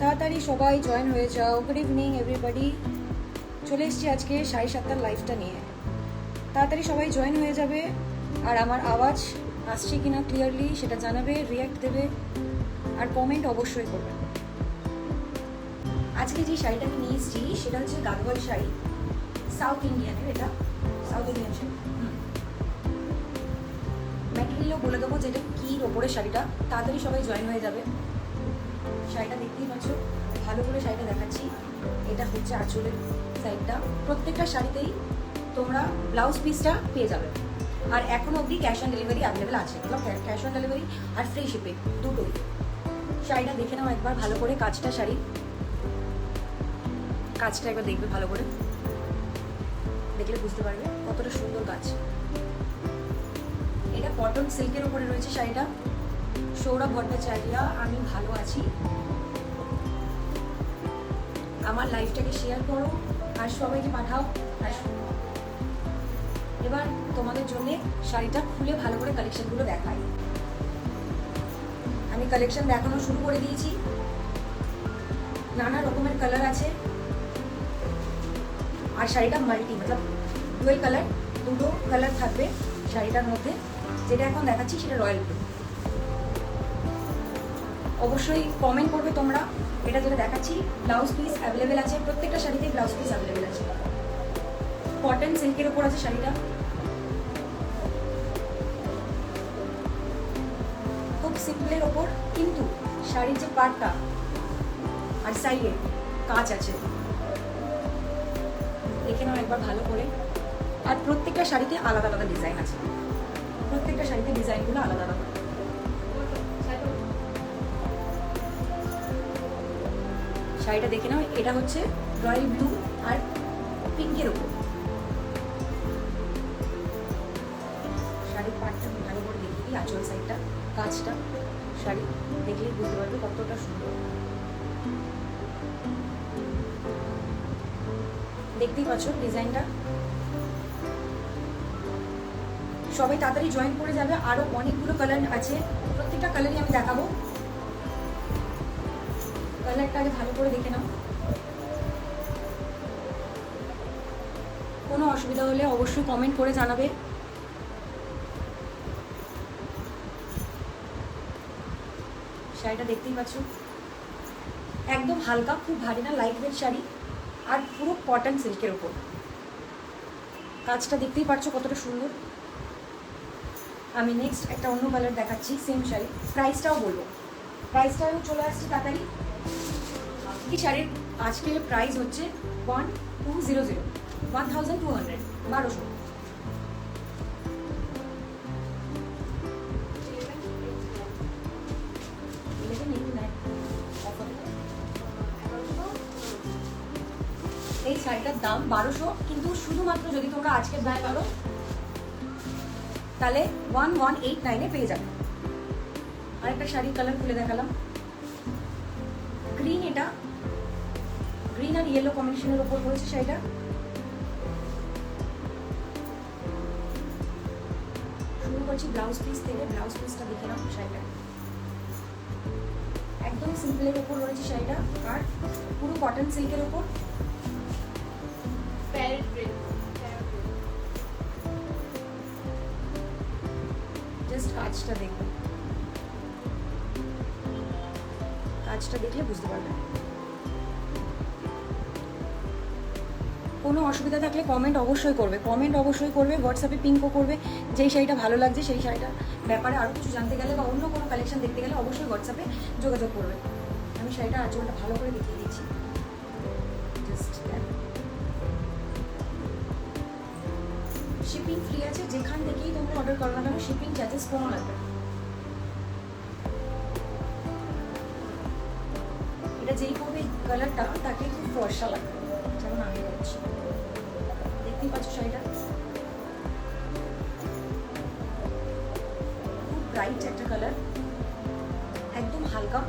তাড়াতাড়ি সবাই জয়েন হয়ে যাও। গুড ইভিনিং এভরিবডি চলে এসছি আজকে সাড়ে সাতটার লাইফটা নিয়ে। তাড়াতাড়ি সবাই জয়েন হয়ে যাবে। আর আমার আওয়াজ আসছে কিনা ক্লিয়ারলি সেটা জানাবে রিয়াক্ট দেবে। আর কমেন্ট অবশ্যই করবে। আজকে যে শাড়িটা আমি নিয়ে এসেছি, সেটা হচ্ছে গাদওয়াল শাড়ি। সাউথ ইন্ডিয়ানের এটা? South Indian sari? ম্যাটেরিয়ালও বলে দেবো যে এটা কী ওপরে শাড়িটা। তাড়াতাড়ি সবাই জয়েন হয়ে যাবে। শাড়িটা দেখতেই পাচ্ছ। ভালো করে শাড়িটা দেখাচ্ছি। এটা হচ্ছে আঁচলের সাইডটা প্রত্যেকটা শাড়িতেই তোমরা ব্লাউজ পিসটা পেয়ে যাবে। আর এখনও অবধি ক্যাশ অন ডেলিভারি অ্যাভেলেবেল আছে। ক্যাশ অন ডেলিভারি আর ফ্রি শিপিং দুটোই। শাড়িটা দেখে নাও একবার ভালো করে কাজটা শাড়ি। কাজটা একবার দেখবে ভালো করে। দেখলে বুঝতে পারবে কতটা সুন্দর কাজ। এটা কটন সিল্কের উপরে রয়েছে শাড়িটা। সৌরভ ভট্টাচার্য, আমি ভালো আছি। আমার লাইফটাকে শেয়ার করো, আর সবাইকে পাঠাও, আর এবার তোমাদের জন্য শাড়িটা খুলে ভালো করে কালেকশনগুলো দেখাই। আমি কালেকশন দেখানো শুরু করে দিয়েছি। নানা রকমের কালার আছে। আর শাড়িটা মাল্টি মতলব ডুয়েল কালার দুটো কালার থাকবে শাড়িটার মধ্যে। যেটা এখন দেখাচ্ছি সেটা রয়্যাল ব্লু অবশ্যই কমেন্ট করবে তোমরা। এটা যেটা দেখাচ্ছি ব্লাউজ পিস অ্যাভেলেবেল আছে, প্রত্যেকটা শাড়িতে ব্লাউজ পিস অ্যাভেলেবেল আছে। কটন সিল্কের উপর আছে শাড়িটা। খুব সিম্পলের ওপর কিন্তু শাড়ির যে পাটটা আর সাইডে কাজ আছে। দেখে নাও একবার ভালো করে। আর প্রত্যেকটা শাড়িতে আলাদা আলাদা ডিজাইন আছে। প্রত্যেকটা শাড়িতে ডিজাইনগুলো আলাদা আলাদা। শাড়িটা দেখে নাও, এটা হচ্ছে রয়্যাল ব্লু আর পিঙ্কের ওপর শাড়ির পাটটা ভালো করে দেখি আঁচল সাইডটা কাজটা শাড়ি, দেখলেই বুঝতে পারবে কতটা সুন্দর। দেখতেই পাচ্ছ ডিজাইনটা। সবাই তাড়াতাড়ি জয়েন করে যাবে, আরও অনেকগুলো কালার আছে, প্রত্যেকটা কালারই আমি দেখাবো। কালারটা আগে ভালো করে দেখে নাও। কোনো অসুবিধা হলে অবশ্যই কমেন্ট করে জানাবে। শাড়িটা দেখতেই পাচ্ছ। একদম হালকা, খুব ভারী না লাইট ওয়েট শাড়ি, আর পুরো কটন সিল্কের ওপর কাজটা দেখতেই পাচ্ছ কতটা সুন্দর। আমি নেক্সট একটা অন্য কালার দেখাচ্ছি সেম শাড়ি। প্রাইসটাও বলব। প্রাইসটাও চলে আসছি তাড়াতাড়ি। এই শাড়ির আজকে প্রাইস হচ্ছে one two zero zero one thousand two hundred বারোশো। এই শাড়িটার দাম বারোশো, কিন্তু শুধুমাত্র যদি তোমরা আজকের দায় করো তাহলে ওয়ান ওয়ান এইট নাইনে পেয়ে যাবে। আরেকটা শাড়ির কালার খুলে দেখালাম। গ্রিন এটা গ্রিন আর ইয়েলো কম্বিনেশনের ওপর রয়েছে শাড়িটা শুরু করছি ব্লাউজ পিস থেকে ব্লাউজ পিসটা দেখে নাও শাড়িটা। একদম সিম্পলের ওপর রয়েছে শাড়িটা আর পুরো কটন সিল্কের ওপর প্যারেট গ্রিন জাস্ট কাজটা দেখবে কাজটা দেখলে বুঝতে পারবে। কোনো অসুবিধা থাকলে কমেন্ট অবশ্যই করবে। কমেন্ট অবশ্যই করবে হোয়াটসঅ্যাপে পিঙ্কও করবে, যেই শাড়িটা ভালো লাগছে সেই শাড়িটার ব্যাপারে আরও কিছু জানতে গেলে বা অন্য কোনো কালেকশন দেখতে গেলে অবশ্যই হোয়াটসঅ্যাপে যোগাযোগ করবে। আমি শাড়িটা আঁচলটা ভালো করে দেখিয়ে দিচ্ছি। জাস্ট শিপিং ফ্রি আছে, যেখান থেকেই তোমরা অর্ডার করো না কেন শিপিং চার্জেস কোনো লাগবে এটা যেই পড়বে কালারটা তাকে খুব ফর্সা লাগবে বলছি দেখতেই পাচ্ছ শাড়িটা? খুব ব্রাইট একটা কালার একদম হালকা।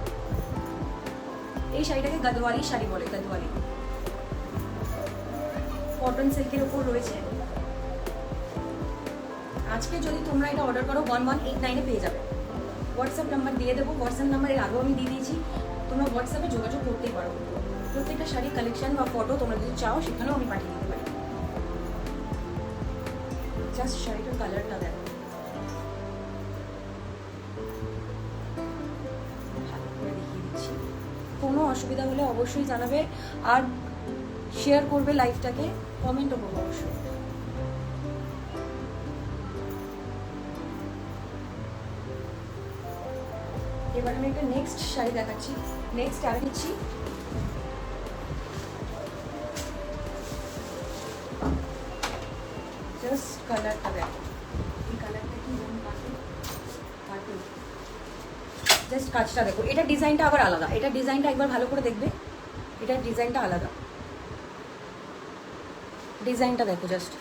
এই শাড়িটাকে গদওয়ালি শাড়ি বলে গদওয়ালি কটন সিল্কের উপর রয়েছে। আজকে যদি তোমরা এটা অর্ডার করো ওয়ান ওয়ান এইট নাইনে পেয়ে যাবে। হোয়াটসঅ্যাপ নাম্বার দিয়ে দেবো। হোয়াটসঅ্যাপ নাম্বার এর আগেও আমি দিয়ে দিয়েছি। তোমরা হোয়াটসঅ্যাপে যোগাযোগ করতেই পারো। প্রত্যেকটা শাড়ির কালেকশন বা ফটো তোমরা যদি চাও, সেখানেও আমি পাঠিয়ে দিতে পারি। জাস্ট শাড়িটার কালারটা দেখো। কোনো অসুবিধা হলে অবশ্যই জানাবে আর শেয়ার করবে লাইভটাকে কমেন্টও করব অবশ্যই। এবার আমি একটা নেক্সট শাড়ি দেখাচ্ছি। নেক্সট আর দিচ্ছি জাস্ট কালারটা দেখো এই জাস্ট কাজটা দেখো। এটা ডিজাইনটা আবার আলাদা। এটা ডিজাইনটা একবার ভালো করে দেখবে। এটার ডিজাইনটা আলাদা। ডিজাইনটা দেখো জাস্ট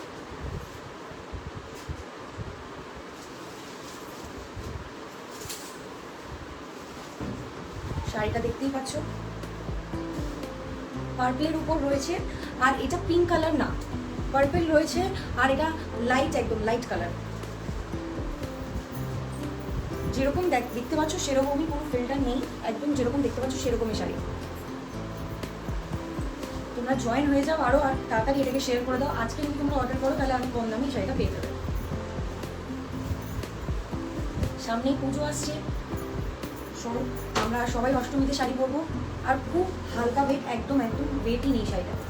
শাড়িটা দেখতেই পাচ্ছ? পার্পলের উপর রয়েছে। আর এটা পিঙ্ক কালার না। পার্পল রয়েছে আর এটা লাইট একদম লাইট কালার যেরকম দেখ- দেখতে পাচ্ছ সেরকমই কোনো ফিল্টার নেই, একদম যেরকম দেখতে পাচ্ছ সেরকমই শাড়ি। তোমরা জয়েন হয়ে যাও আরও আর তাড়াতাড়ি এটাকে শেয়ার করে দাও। আজকে যদি তোমরা অর্ডার করো, তাহলে আমি কম দামে শাড়িটা পেয়ে যাবে। সামনেই পুজো আসছে। আমরা সবাই অষ্টমীতে শাড়ি পরবো। আর খুব হালকা ওয়েট একদম একদম ওয়েটই নেই শাড়িটা।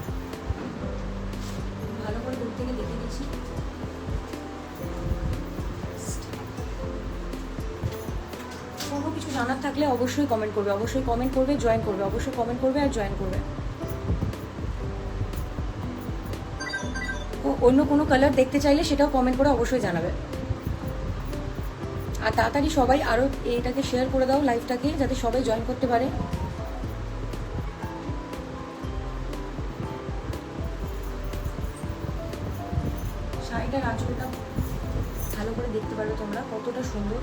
জানার থাকলে অবশ্যই কমেন্ট করবে, অবশ্যই কমেন্ট করবে জয়েন করবে, অবশ্যই কমেন্ট করবে আর জয়েন করবে। অন্য কোনো কালার দেখতে চাইলে সেটাও কমেন্ট করে অবশ্যই জানাবে। আর তাড়াতাড়ি সবাই আরও এটাকে শেয়ার করে দাও লাইভটাকে যাতে সবাই জয়েন করতে পারে। ভালো করে দেখতে পারবে তোমরা, কতটা সুন্দর।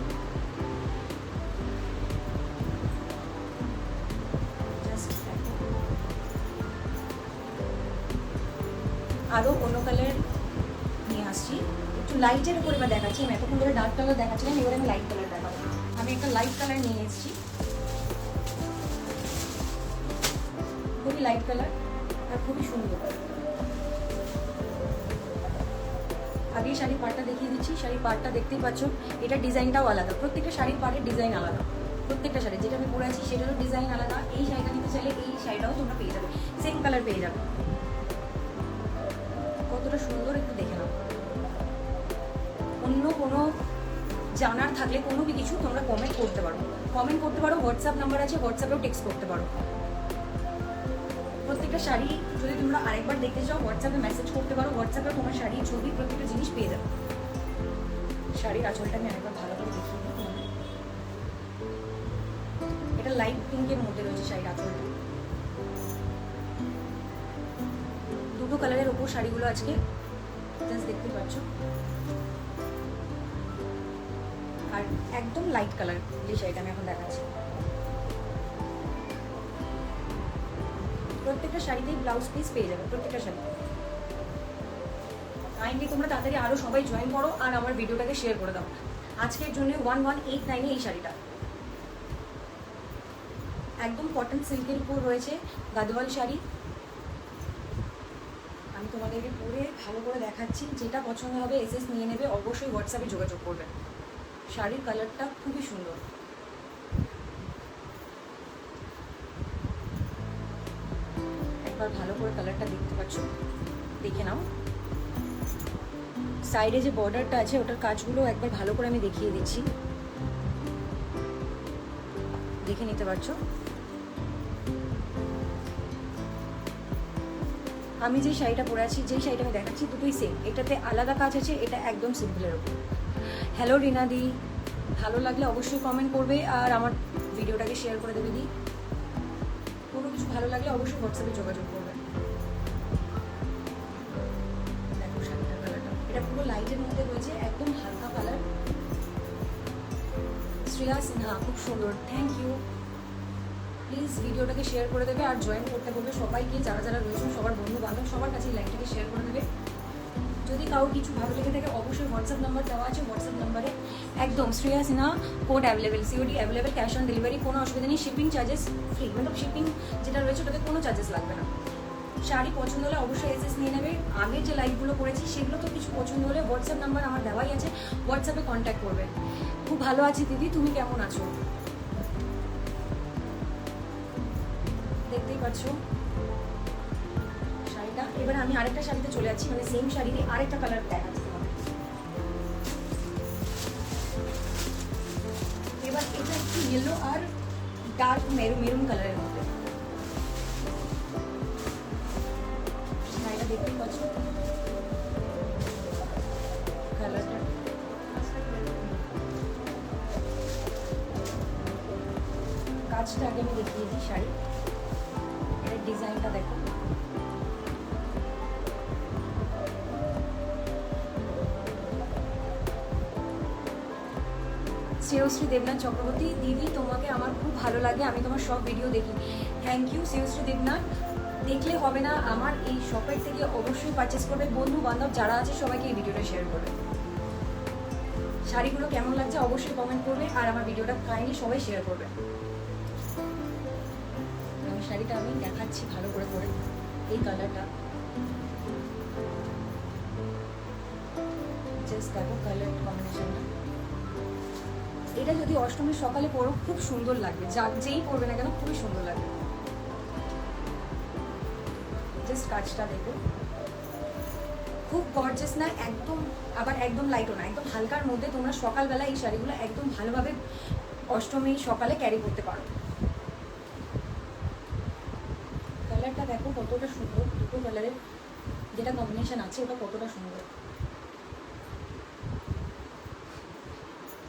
লাইটের উপরে এবার দেখাচ্ছি, আমি এতক্ষণ ধরে ডার্ক কালার দেখাচ্ছিলাম, এবার আমি লাইট কালার দেখাবো। আমি একটা লাইট কালার নিয়ে এসেছি। খুবই লাইট কালার আর খুবই সুন্দর। আগে শাড়ির পাড়টা দেখিয়ে দিচ্ছি শাড়ির পাড়টা দেখতেই পাচ্ছ, এটা ডিজাইনটাও আলাদা, প্রত্যেকটা শাড়ির পাড়ের ডিজাইন আলাদা, প্রত্যেকটা শাড়ি যেটা আমি পরে আছি সেটারও ডিজাইন আলাদা, এই শাড়িটা নিতে চাইলে এই শাড়িটাও তোমরা পেয়ে যাবে সেম কালার পেয়ে যাবে। কতটা সুন্দর একটু দেখে নাও। অন্য কোনো জানার থাকলে কোনো কিছু তোমরা কমেন্ট করতে পারো। কমেন্ট করতে পারো হোয়াটসঅ্যাপ নাম্বার আছে হোয়াটসঅ্যাপেও টেক্সট করতে পারো। প্রত্যেকটা শাড়ি যদি তোমরা আরেকবার দেখতে চাও হোয়াটসঅ্যাপে মেসেজ করতে পারো হোয়াটসঅ্যাপে তোমার শাড়ির ছবি, প্রত্যেকটা জিনিস পেয়ে যাবে। শাড়ির আঁচলটা আমি আরেকবার ভালো করে তোমাদের। এটা লাইট পিঙ্কের মধ্যে রয়েছে শাড়ির আঁচলটা। দুটো কালারের ওপর শাড়িগুলো আজকে জাস্ট দেখতে পাচ্ছ। আর একদম লাইট কালার যে শাড়িটা আমি এখন দেখাচ্ছি। প্রত্যেকটা শাড়িতেই ব্লাউজ পিস পেয়ে যাবে, প্রত্যেকটা শাড়ি। কাইন্ডলি তোমরা তাড়াতাড়ি আরও সবাই জয়েন করো আর আমার ভিডিওটাকে শেয়ার করে দাও। আজকের জন্য ওয়ান ওয়ান এইট নাইনে এই শাড়িটা। একদম কটন সিল্কের উপর রয়েছে গাদোয়াল শাড়ি। আমি তোমাদেরকে পরে ভালো করে দেখাচ্ছি, যেটা পছন্দ হবে এসএস নিয়ে নেবে, অবশ্যই হোয়াটসঅ্যাপে যোগাযোগ করবে। শাড়ির কালারটা খুবই সুন্দর। একবার ভালো করে কালারটা দেখতে পাচ্ছ? দেখে নাও। সাইডে যে বর্ডারটা আছে, ওটার কাজগুলো একবার ভালো করে আমি দেখিয়ে দিচ্ছি। দেখে নিতে পারছ? আমি যে শাড়িটা পরে আছি যেই শাড়িটা আমি দেখাচ্ছি, দুটোই সেম এটাতে আলাদা কাজ আছে, এটা একদম সিম্পলের ওপর হ্যালো রিনাদি ভালো লাগলে অবশ্যই কমেন্ট করবে আর আমার ভিডিওটাকে শেয়ার করে দেবে দি। কোনো কিছু ভালো লাগলে অবশ্যই হোয়াটসঅ্যাপে যোগাযোগ করবে। দেখো শাড়িটার এটা পুরো লাইটের মধ্যে রয়েছে, একদম হালকা কালার শ্রেয়া সিনহা, খুব সুন্দর। থ্যাংক ইউ প্লিজ ভিডিওটাকে শেয়ার করে দেবে আর জয়েন করতে বলবে সবাইকে। যারা যারা রয়েছেন, সবার বন্ধু বান্ধব সবার কাছে লাইকটাকে শেয়ার করে দেবে। যদি কাউ কিছু ভালো লেগে থাকে, অবশ্যই হোয়াটসঅ্যাপ নাম্বার দেওয়া আছে। হোয়াটসঅ্যাপ নাম্বারে একদম Shreya Sinha code available COD available cash on delivery কোনো অসুবিধা নেই। শিপিং চার্জেস ফ্রি মতলব শিপিং যেটা রয়েছে, ওটাতে কোনো চার্জেস লাগবে না। শাড়ি পছন্দ হলে অবশ্যই এসএস নিয়ে নেবে। আগের যে লাইভগুলো করেছি, সেগুলো তো কিছু পছন্দ হলে হোয়াটসঅ্যাপ নাম্বার আমার দেওয়াই আছে। হোয়াটসঅ্যাপে কন্ট্যাক্ট করবে। খুব ভালো আছি দিদি, তুমি কেমন আছো? দেখতেই পাচ্ছ। এবার আমি আরেকটা শাড়িতে চলে যাচ্ছি মানে সেম শাড়িতে আরেকটা কালার দেখাচ্ছি এবার এটা একটু ইয়েলো আর ডার্ক মেরুন মেরুন কালারের মধ্যে। শাড়িটা দেখতেই কালারটা কাজটা আগে আমি দেখিয়ে দিই শাড়ি। এর ডিজাইনটা দেখো। শ্রেয়শ্রী দেবনাথ চক্রবর্তী, দিদি, তোমাকে আমার খুব ভালো লাগে, আমি তোমার সব ভিডিও দেখি। Thank you Shreyashri Debnath. দেখলে হবে না, আমার এই শপের থেকে অবশ্যই পারচেস করবে। বন্ধু বান্ধব যারা আছে, সবাইকে এই ভিডিওটা শেয়ার করবে। শাড়িগুলো কেমন লাগছে অবশ্যই কমেন্ট করবে, আর আমার ভিডিওটা কাইন্ডলি সবাই শেয়ার করবে। আমি শাড়িটা আমি দেখাচ্ছি ভালো করে করে এই কালারটা জাস্ট দেখো কালার কম্বিনেশনটা এটা যদি অষ্টমীর সকালে পরো, খুব সুন্দর লাগবে। যা, যেই পরবে না কেন, খুবই সুন্দর লাগবে। জাস্ট কাজটা দেখো। খুব গর্জেস না, একদম, আবার একদম লাইটও না, একদম হালকার মধ্যে তোমরা সকালবেলা এই শাড়িগুলো একদম ভালোভাবে অষ্টমী সকালে ক্যারি করতে পারো। কালারটা দেখো কতটা সুন্দর, দুটো কালারের যেটা কম্বিনেশন আছে, ওটা কতটা সুন্দর।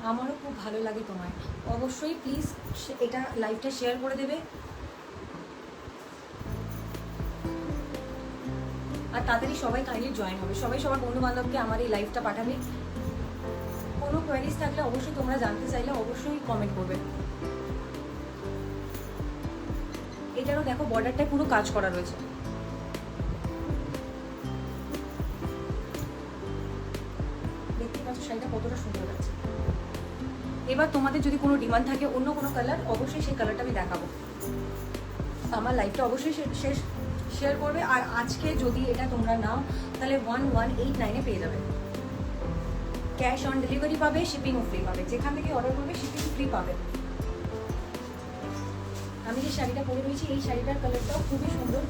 আমারও খুব ভালো লাগে তোমায়। অবশ্যই প্লিজ এটা লাইভটা শেয়ার করে দেবে। আর তাড়াতাড়ি সবাই কাইন্ডলি জয়েন হবে। সবাই সবার বন্ধু বান্ধবকে আমার এই লাইভটা পাঠাবে। কোনো কোয়ারিজ থাকলে অবশ্যই তোমরা জানতে চাইলে অবশ্যই কমেন্ট করবে। এটারও দেখো বর্ডারটায় পুরো কাজ করা রয়েছে। এবার তোমাদের যদি কোনো ডিমান্ড থাকে অন্য কোনো কালার অবশ্যই সেই কালারটা আমি দেখাবো। আমার লাইফটা অবশ্যই শেষ। শেয়ার করবে। আর আজকে যদি এটা তোমরা নাও, তাহলে ওয়ান ওয়ান এইট নাইনে পেয়ে যাবে। ক্যাশ অন ডেলিভারি পাবে শিপিংও ফ্রি পাবে। যেখান থেকে অর্ডার করবে শিপিং ফ্রি পাবে। আমি যে শাড়িটা পরে রয়েছি, এই শাড়িটার কালারটাও খুবই সুন্দর।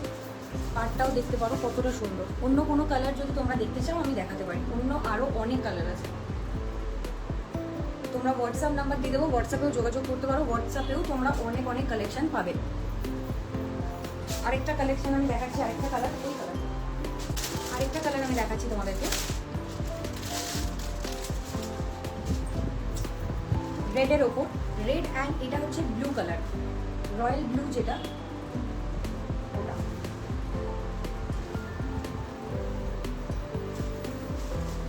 পাটটাও দেখতে পারো কতটা সুন্দর। অন্য কোনো কালার যদি তোমরা দেখতে চাও, আমি দেখাতে পারি। অন্য আরও অনেক কালার আছে। তোমরা হোয়াটসঅ্যাপ নাম্বার দিয়ে দেবো হোয়াটসঅ্যাপেও যোগাযোগ করতে পারো হোয়াটসঅ্যাপেও তোমরা অনেক অনেক কালেকশন পাবে। আরেকটা কালেকশন আমি দেখাচ্ছি, আরেকটা কালার এই কালার আরেকটা কালার আমি দেখাচ্ছি তোমাদেরকে। রেডের ওপর। রেড অ্যান্ড এটা হচ্ছে ব্লু কালার রয়্যাল ব্লু যেটা, ওটা।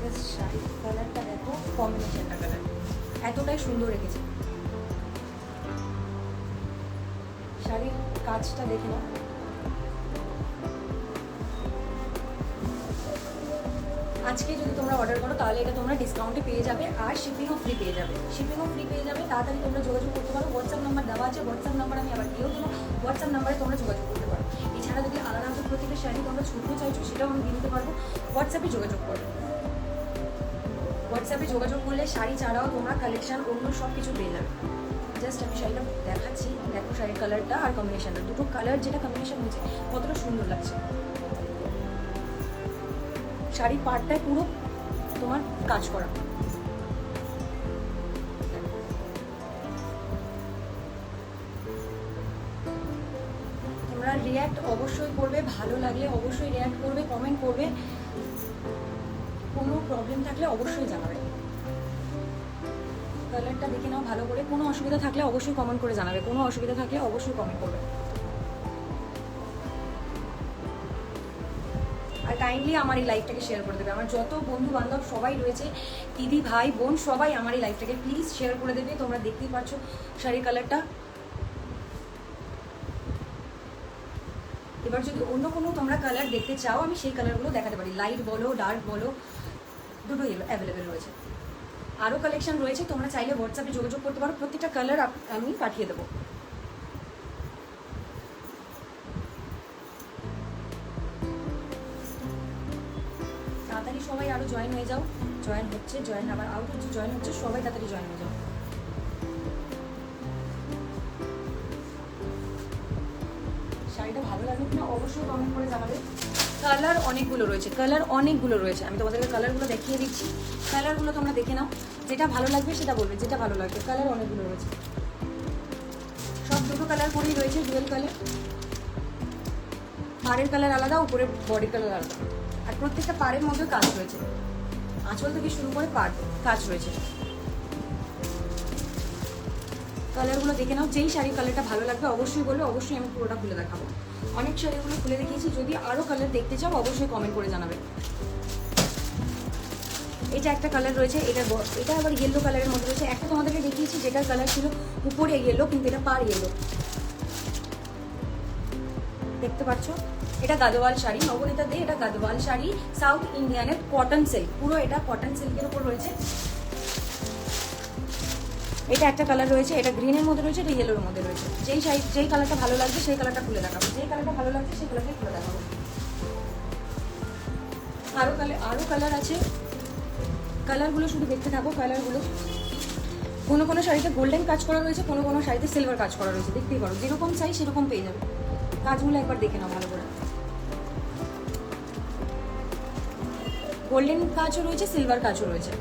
Just শাড়ির কালারটা দেখো কম্বিনেশনটা কালার এতটাই সুন্দর রেখেছে। শাড়ির কাজটা দেখে নাও। আজকে যদি তোমরা অর্ডার করো, তাহলে এটা তোমরা ডিসকাউন্টে পেয়ে যাবে আর শিপিংও ফ্রি পেয়ে যাবে। শিপিংও ফ্রি পেয়ে যাবে, তাড়াতাড়ি তোমরা যোগাযোগ করতে পারো। হোয়াটসঅ্যাপ নাম্বার দেওয়া আছে হোয়াটসঅ্যাপ নাম্বার আমি আবার দিয়েও দেবো। হোয়াটসঅ্যাপ নাম্বারে তোমরা যোগাযোগ করতে পারো। এছাড়া যদি আলাদা প্রত্যেকের শাড়ি তোমরা ছুটতে চাইছো, সেটাও আমি দিতে পারব। হোয়াটসঅ্যাপে যোগাযোগ করবে হোয়াটসঅ্যাপে যোগাযোগ করলে শাড়ি ছাড়াও তোমরা কালেকশন অন্য সব কিছু পেয়ে যাবে। জাস্ট আমি শাড়িটা দেখাচ্ছি, দেখো শাড়ির কালারটা আর কম্বিনেশনটা দুটো কালার যেটা কম্বিনেশন হয়েছে, কতটা সুন্দর লাগছে। শাড়ির পাড়টায় পুরো তোমার কাজ করা। তোমরা রিয়্যাক্ট অবশ্যই করবে, ভালো লাগলে অবশ্যই রিয়্যাক্ট করবে কমেন্ট করবে। প্রবলেম থাকলে অবশ্যই জানাবে কালারটা দেখে নাও ভালো করে। কোনো অসুবিধা থাকলে অবশ্যই কমেন্ট করে জানাবে। কোনো অসুবিধা থাকলে অবশ্যই কমেন্ট করবে। আর কাইন্ডলি আমার এই লাইফটাকে শেয়ার করে দেবে। আমার যত বন্ধু বান্ধব সবাই রয়েছে, দিদি, ভাই, বোন, সবাই আমার এই লাইফটাকে প্লিজ শেয়ার করে দেবে। তোমরা দেখতেই পাচ্ছ শাড়ির কালারটা এবার যদি অন্য কোনো তোমরা কালার দেখতে চাও, আমি সেই কালারগুলো দেখাতে পারি। লাইট বলো ডার্ক বলো দুটোই অ্যাভেলেবেল রয়েছে। আরও কালেকশন রয়েছে, তোমরা চাইলে হোয়াটসঅ্যাপে যোগাযোগ করতে পারো। প্রত্যেকটা কালার আমি পাঠিয়ে দেবো। তাড়াতাড়ি সবাই আরও জয়েন হয়ে যাও। জয়েন হচ্ছে জয়েন আবার আউট হচ্ছে জয়েন হচ্ছে, সবাই তাড়াতাড়ি জয়েন হয়ে যাও। শাড়িটা ভালো লাগবে কিনা অবশ্যই কমেন্ট করে জানাবে। কালার অনেকগুলো রয়েছে কালার অনেকগুলো রয়েছে। আমি তোমাদেরকে কালারগুলো দেখিয়ে দিচ্ছি। কালারগুলো তোমরা দেখে নাও। যেটা ভালো লাগবে সেটা বলবে, যেটা ভালো লাগবে। কালার অনেকগুলো রয়েছে। সব দুটো কালার করেই রয়েছে ডুয়েল কালার পাড়ের কালার আলাদা উপরে বডি কালার আলাদা। আর প্রত্যেকটা পাড়ের মধ্যে কাজ রয়েছে। আঁচল থেকে শুরু করে পাড় কাজ রয়েছে। কালারগুলো দেখে নাও। যেই শাড়ির কালারটা ভালো লাগবে, অবশ্যই বলবে। অবশ্যই আমি পুরোটা খুলে দেখাবো। অনেক শাড়িগুলো খুলে দেখিয়েছি, যদি আরও কালার দেখতে চাও, অবশ্যই কমেন্ট করে জানাবে। এটা একটা কালার রয়েছে, এটা এটা আবার ইয়েলো কালারের মধ্যে রয়েছে। একটা তোমাদেরকে দেখিয়েছি যেটার কালার ছিল উপরে ইয়েলো কিন্তু এটা পার ইয়েলো দেখতে পাচ্ছ? এটা গাদোয়াল শাড়ি, নবনীতা দে, এটা গাদোয়াল শাড়ি সাউথ ইন্ডিয়ানের কটন সিল্ক পুরো এটা কটন সিল্কের উপর রয়েছে। এটা একটা কালার রয়েছে, এটা গ্রিনের মধ্যে রয়েছে, এটা ইয়েলোর মধ্যে রয়েছে। যেই শাড়ি যেই কালারটা ভালো লাগবে, সেই কালারটা খুলে দেখাবো। যেই কালারটা ভালো লাগছে, সেই কালারটাই খুলে দেখাবো। আরও কালার আরও কালার আছে। কালারগুলো শুধু দেখতে থাকো কালারগুলো কোনো কোনো শাড়িতে গোল্ডেন কাজ করা রয়েছে, কোনো কোনো শাড়িতে সিলভার কাজ করা রয়েছে, দেখতেই পারো। যেরকম চাই সেরকম পেয়ে যাবে। কাজগুলো একবার দেখে নাও ভালো করে। গোল্ডেন কাজও রয়েছে সিলভার কাজও রয়েছে।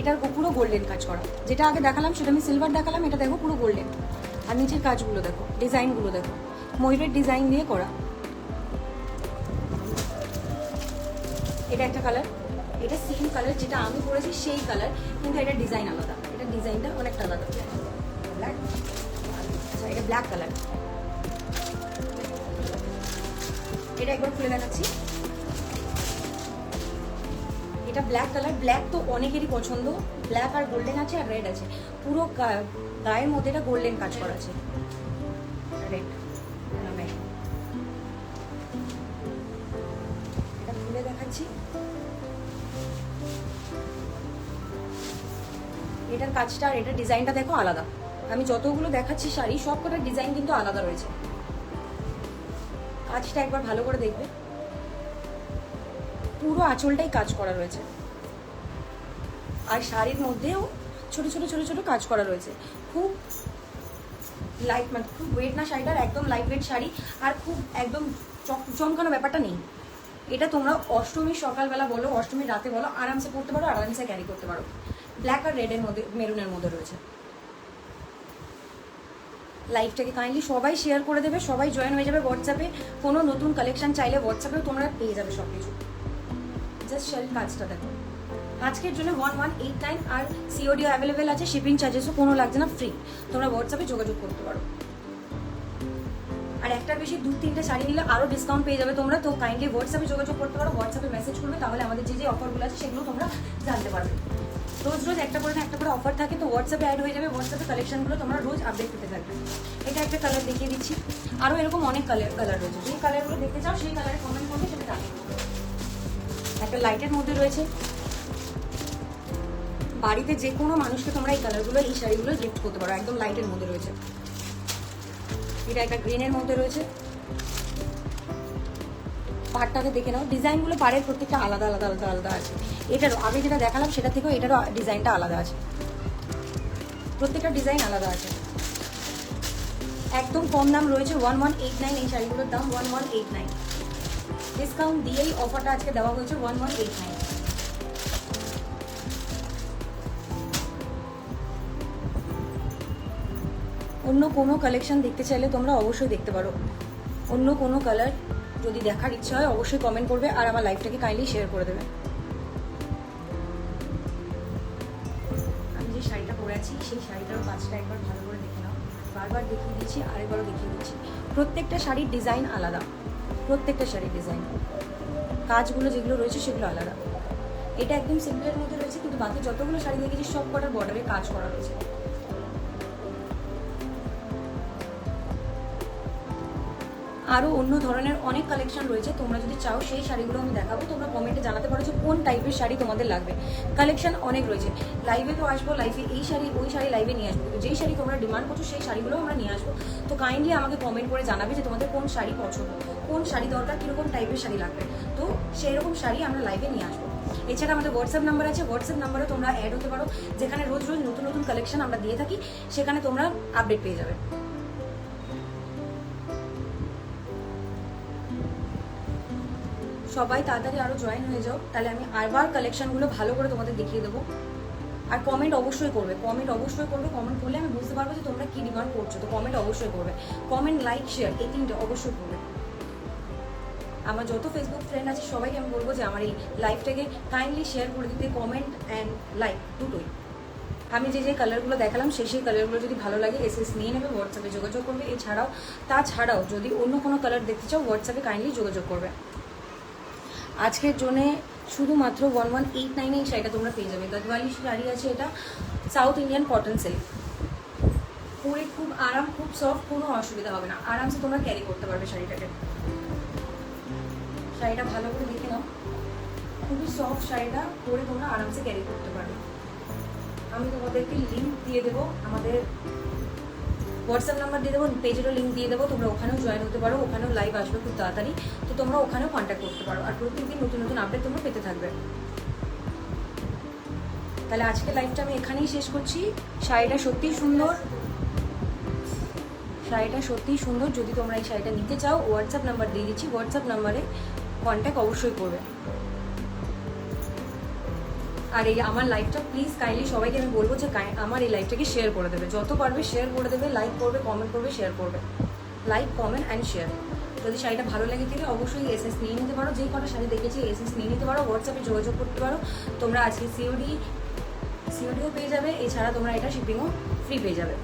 এটার পুরো গোল্ডেন কাজ করা। যেটা আগে দেখালাম, সেটা আমি সিলভার দেখালাম, এটা দেখো পুরো গোল্ডেন আর নিচের কাজগুলো দেখো ডিজাইনগুলো দেখো। ময়ূরের ডিজাইন দিয়ে করা। এটা একটা কালার এটা সেম কালার যেটা আমি পরেছি, সেই কালার কিন্তু এটা ডিজাইন আলাদা। এটা ডিজাইনটা অনেকটা আলাদা। ব্ল্যাক আচ্ছা এটা ব্ল্যাক কালার এটা একবার খুলে দেখাচ্ছি। এটা ব্ল্যাক কালার ব্ল্যাক তো অনেকেরই পছন্দ। ব্ল্যাক আর গোল্ডেন আছে আর রেড আছে। পুরো গায়ের মধ্যে এটা গোল্ডেন কাজ করা আছে। রেড এটা খুলে দেখাচ্ছি। এটার কাজটা আর এটার ডিজাইনটা দেখো আলাদা। আমি যতগুলো দেখাচ্ছি শাড়ি সব কটার ডিজাইন কিন্তু আলাদা রয়েছে। কাজটা একবার ভালো করে দেখবে। পুরো আঁচলটাই কাজ করা রয়েছে। আর শাড়ির মধ্যেও ছোট ছোট ছোট ছোট কাজ করা রয়েছে। খুব লাইট মানে খুব ওয়েট না শাড়িটার একদম লাইট ওয়েট শাড়ি, আর খুব একদম চমকানো ব্যাপারটা নেই। এটা তোমরা অষ্টমীর সকালবেলা বলো অষ্টমীর রাতে বলো, আরামসে পড়তে পারো, আরামসে ক্যারি করতে পারো। ব্ল্যাক আর রেডের মধ্যে মেরুনের মধ্যে রয়েছে। লাইভটাকে কাইন্ডলি সবাই শেয়ার করে দেবে, সবাই জয়েন হয়ে যাবে হোয়াটসঅ্যাপে কোনো নতুন কালেকশন চাইলে হোয়াটসঅ্যাপেও তোমরা পেয়ে যাবে সব কিছু জাস্ট শেল কাজটা দেখো। আজকের জন্য ওয়ান ওয়ান এইট নাইন আর সিওডিও অ্যাভেলেবেল আছে শিপিং চার্জেসও কোনো লাগছে না ফ্রি তোমরা হোয়াটসঅ্যাপে যোগাযোগ করতে পারো। আর একটার বেশি দু তিনটে শাড়ি নিলে আরও ডিসকাউন্ট পেয়ে যাবে তোমরা। তো কাইন্ডলি হোয়াটসঅ্যাপে যোগাযোগ করতে পারো হোয়াটসঅ্যাপে মেসেজ করবে, তাহলে আমাদের যে যে অফারগুলো আছে, সেগুলো তোমরা জানতে পারবে। রোজ রোজ একটা করে না একটা করে অফার থাকে, তো হোয়াটসঅ্যাপে অ্যাড হয়ে যাবে হোয়াটসঅ্যাপে কালেকশনগুলো তোমরা রোজ আপডেট পেতে থাকবে। এটা একটা কালার দেখিয়ে দিচ্ছি। আরও এরকম অনেক কালার কালার রয়েছে। যে কালারগুলো দেখতে চাও, সেই কালারে কমেন্ট একটা লাইটের মধ্যে রয়েছে। বাড়িতে যে কোনো মানুষকে তোমরা এই কালারগুলো এই শাড়িগুলো গিফট করতে পারো, একদম লাইটের মধ্যে রয়েছে। এটা একটা গ্রিনের মধ্যে রয়েছে। পাড়টাকে দেখে নাও। ডিজাইনগুলো পাড়ের প্রত্যেকটা আলাদা আলাদা আলাদা আলাদা আছে। এটারও আগে যেটা দেখালাম, সেটা থেকেও এটারও ডিজাইনটা আলাদা আছে। প্রত্যেকটা ডিজাইন আলাদা আছে। একদম কম দাম রয়েছে। ওয়ান ওয়ান এইট নাইন এই শাড়িগুলোর দাম one one eight nine discount দিয়েই অফারটা আজকে দেওয়া হয়েছে ওয়ান ওয়ান এইট নাইন অন্য কোনো কালেকশন দেখতে চাইলে তোমরা অবশ্যই দেখতে পারো। অন্য কোনো কালার যদি দেখার ইচ্ছা হয়, অবশ্যই কমেন্ট করবে আর আমার লাইফটাকে কাইন্ডলি শেয়ার করে দেবে। আমি যে শাড়িটা পরে আছি, সেই শাড়িটার কাজটা একবার ভালো করে দেখে নাও। বারবার দেখিয়ে দিচ্ছি, আরেকবারও দেখিয়ে দিচ্ছি। প্রত্যেকটা শাড়ির ডিজাইন আলাদা। প্রত্যেকটা শাড়ির ডিজাইন কাজগুলো যেগুলো রয়েছে সেগুলো আলাদা। এটা একদম সিম্পলের মধ্যে রয়েছে, কিন্তু বাকি যতগুলো শাড়ি দেখেছি, সব কটার বর্ডারে কাজ করা রয়েছে। আরও অন্য ধরনের অনেক কালেকশন রয়েছে, তোমরা যদি চাও সেই শাড়িগুলো আমি দেখাবো, তোমরা কমেন্টে জানাতে পারো যে কোন টাইপের শাড়ি তোমাদের লাগবে। কালেকশন অনেক রয়েছে। লাইভে তো আসব লাইভে এই শাড়ি, ওই শাড়ি লাইভে নিয়ে আসব। যেই শাড়ি তোমরা ডিমান্ড করছ, সেই শাড়িগুলো আমরা নিয়ে আসব। তো কাইন্ডলি আমাকে কমেন্ট করে জানাবে যে তোমাদের কোন শাড়ি পছন্দ। কোন শাড়ি দরকার, কীরকম টাইপের শাড়ি লাগবে। তো সেই রকম শাড়ি আমরা লাইভে নিয়ে আসব। এছাড়া আমাদের হোয়াটসঅ্যাপ নাম্বার আছে। হোয়াটসঅ্যাপ নাম্বারে তোমরা অ্যাড হতে পারো। যেখানে রোজ রোজ নতুন নতুন কালেকশন আমরা দিয়ে থাকি, সেখানে তোমরা আপডেট পেয়ে যাবে। সবাই তাড়াতাড়ি আরও জয়েন হয়ে যাও। তাহলে আমি আরবার কালেকশনগুলো ভালো করে তোমাদের দেখিয়ে দেবো। আর কমেন্ট অবশ্যই করবে। কমেন্ট অবশ্যই করবে। কমেন্ট করলে আমি বুঝতে পারব যে তোমরা কি ডিমান্ড করছ। তো কমেন্ট অবশ্যই করবে। কমেন্ট লাইক শেয়ার এই তিনটে অবশ্যই করবে। আমার যত ফেসবুক ফ্রেন্ড আছে, সবাইকে আমি বলব যে আমার এই লাইফটাকে কাইন্ডলি শেয়ার করে দিতে কমেন্ট অ্যান্ড লাইক দুটোই। আমি যে যে কালারগুলো দেখালাম, সেই সেই কালারগুলো যদি ভালো লাগে এস এস নিয়ে নেবে হোয়াটসঅ্যাপে যোগাযোগ করবে। এছাড়াও, তাছাড়াও যদি অন্য কোনো কালার দেখতে চাও হোয়াটসঅ্যাপে কাইন্ডলি যোগাযোগ করবে। আজকের জন্য শুধুমাত্র ওয়ান ওয়ান এইট নাইনে এই শাড়িটা তোমরা পেয়ে যাবে। গদওয়ালি শাড়ি আছে এটা সাউথ ইন্ডিয়ান কটন সিল্ক পরে খুব আরাম, খুব সফট কোনো অসুবিধা হবে না। আরামসে তোমরা ক্যারি করতে পারবে শাড়িটাকে। শাড়িটা ভালো করে দেখে নাও। খুবই সফট শাড়িটা পরে তোমরা আরামসে ক্যারি করতে পারবে। আমি তোমাদেরকে লিঙ্ক দিয়ে দেবো, আমাদের হোয়াটসঅ্যাপ নাম্বার দিয়ে দেবো পেজেরও লিঙ্ক দিয়ে দেবো, তোমরা ওখানেও জয়েন হতে পারো, ওখানেও লাইভ আসবে খুব তাড়াতাড়ি। তো তোমরা ওখানেও কন্ট্যাক্ট করতে পারো, আর প্রত্যেকদিন নতুন নতুন আপডেট তোমরা পেতে থাকবে। তাহলে আজকে লাইভটা আমি এখানেই শেষ করছি। শাড়িটা সত্যিই সুন্দর। শাড়িটা সত্যিই সুন্দর। যদি তোমরা এই শাড়িটা নিতে চাও হোয়াটসঅ্যাপ নাম্বার দিয়ে দিচ্ছি। হোয়াটসঅ্যাপ নাম্বারে কন্ট্যাক্ট অবশ্যই করবে। আর এই আমার লাইভটা প্লিজ কাইন্ডলি সবাইকে আমি বলব যে আমার এই লাইভটাকে শেয়ার করে দেবে। যত পারবে শেয়ার করে দেবে লাইক করবে কমেন্ট করবে শেয়ার করবে। লাইক কমেন্ট অ্যান্ড শেয়ার যদি শাড়িটা ভালো লাগে থাকে অবশ্যই এসএস নিয়ে নিতে পারো। যে কটা শাড়ি দেখেছি এসএস নিয়ে নিতে পারো। হোয়াটসঅ্যাপে যোগাযোগ করতে পারো। তোমরা আজকে সিওডি সিওডিও পেয়ে যাবে। এছাড়া তোমরা এটা শিপিংও ফ্রি পেয়ে যাবে।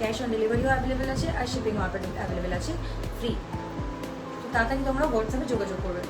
ক্যাশ অন ডেলিভারিও অ্যাভেলেবেল আছে আর শিপিংও অ্যাভেলেবেল আছে। ফ্রি তাড়াতাড়ি তোমরা হোয়াটসঅ্যাপে যোগাযোগ করবে।